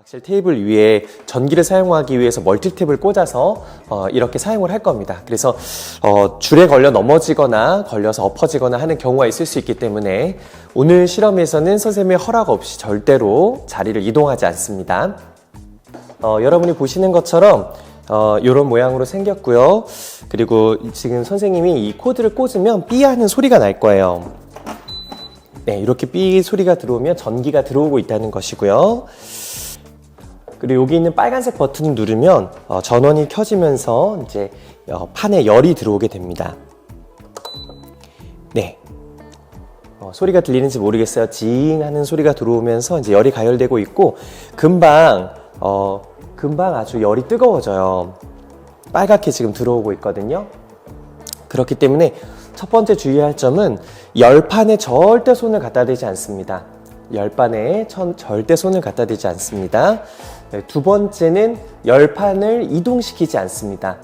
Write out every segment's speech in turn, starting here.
악실 테이블 위에 전기를 사용하기 위해서 멀티탭을 꽂아서 어, 이렇게 사용을 할 겁니다. 그래서 어, 줄에 걸려 넘어지거나 걸려서 엎어지거나 하는 경우가 있을 수 있기 때문에 오늘 실험에서는 선생님의 허락 없이 절대로 자리를 이동하지 않습니다. 어, 여러분이 보시는 것처럼 어, 이런 모양으로 생겼고요. 그리고 지금 선생님이 이 코드를 꽂으면 삐 하는 소리가 날 거예요. 네, 이렇게 삐 소리가 들어오면 전기가 들어오고 있다는 것이고요. 그리고 여기 있는 빨간색 버튼을 누르면 어, 전원이 켜지면서 이제 어, 판에 열이 들어오게 됩니다. 네. 어, 소리가 들리는지 모르겠어요. 징 하는 소리가 들어오면서 이제 열이 가열되고 있고 금방 어, 금방 아주 열이 뜨거워져요. 빨갛게 지금 들어오고 있거든요. 그렇기 때문에 첫 번째 주의할 점은 열판에 절대 손을 갖다 대지 않습니다. 열판에 천- 절대 손을 갖다 대지 않습니다. 네, 두 번째는 열판을 이동시키지 않습니다.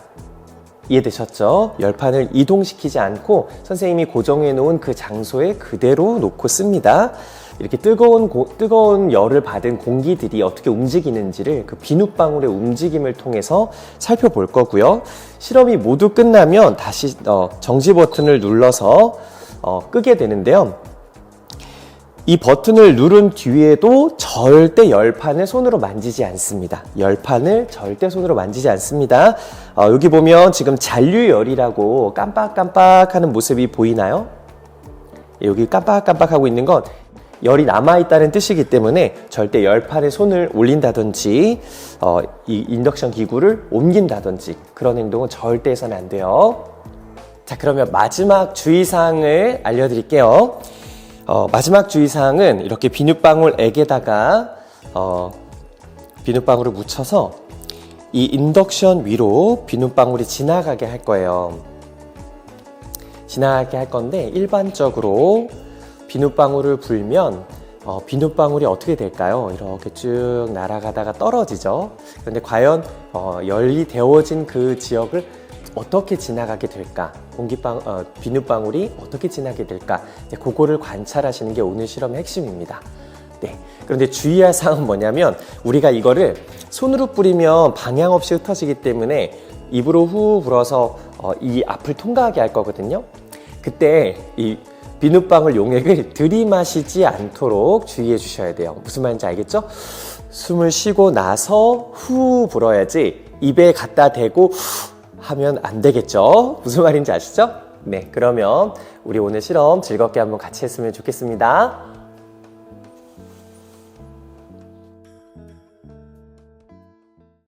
이해되셨죠? 열판을 이동시키지 않고 선생님이 고정해 놓은 그 장소에 그대로 놓고 씁니다. 이렇게 뜨거운 고- 뜨거운 열을 받은 공기들이 어떻게 움직이는지를 그 비눗방울의 움직임을 통해서 살펴볼 거고요. 실험이 모두 끝나면 다시 어, 정지 버튼을 눌러서 어, 끄게 되는데요. 이 버튼을 누른 뒤에도 절대 열판을 손으로 만지지 않습니다. 열판을 절대 손으로 만지지 않습니다. 어, 여기 보면 지금 잔류열이라고 깜빡깜빡하는 모습이 보이나요? 여기 깜빡깜빡하고 있는 건 열이 남아있다는 뜻이기 때문에 절대 열판에 손을 올린다든지 어, 이 인덕션 기구를 옮긴다든지 그런 행동은 절대 해서는 안 돼요. 자, 그러면 마지막 주의사항을 알려드릴게요. 어, 마지막 주의사항은 이렇게 비눗방울 액에다가 어, 비눗방울을 묻혀서 이 인덕션 위로 비눗방울이 지나가게 할 거예요. 지나가게 할 건데 일반적으로 비눗방울을 불면 어, 비눗방울이 어떻게 될까요? 이렇게 쭉 날아가다가 떨어지죠. 그런데 과연 어, 열이 데워진 그 지역을 어떻게 지나가게 될까? 공기방 어, 비눗방울이 어떻게 지나게 될까? 이제 그거를 관찰하시는 게 오늘 실험의 핵심입니다. 네. 그런데 주의할 사항은 뭐냐면 우리가 이거를 손으로 뿌리면 방향 없이 흩어지기 때문에 입으로 후 불어서 어, 이 앞을 통과하게 할 거거든요. 그때 이 비눗방울 용액을 들이마시지 않도록 주의해 주셔야 돼요. 무슨 말인지 알겠죠? 숨을 쉬고 나서 후 불어야지 입에 갖다 대고 후 하면 안 되겠죠? 무슨 말인지 아시죠? 네, 그러면 우리 오늘 실험 즐겁게 한번 같이 했으면 좋겠습니다.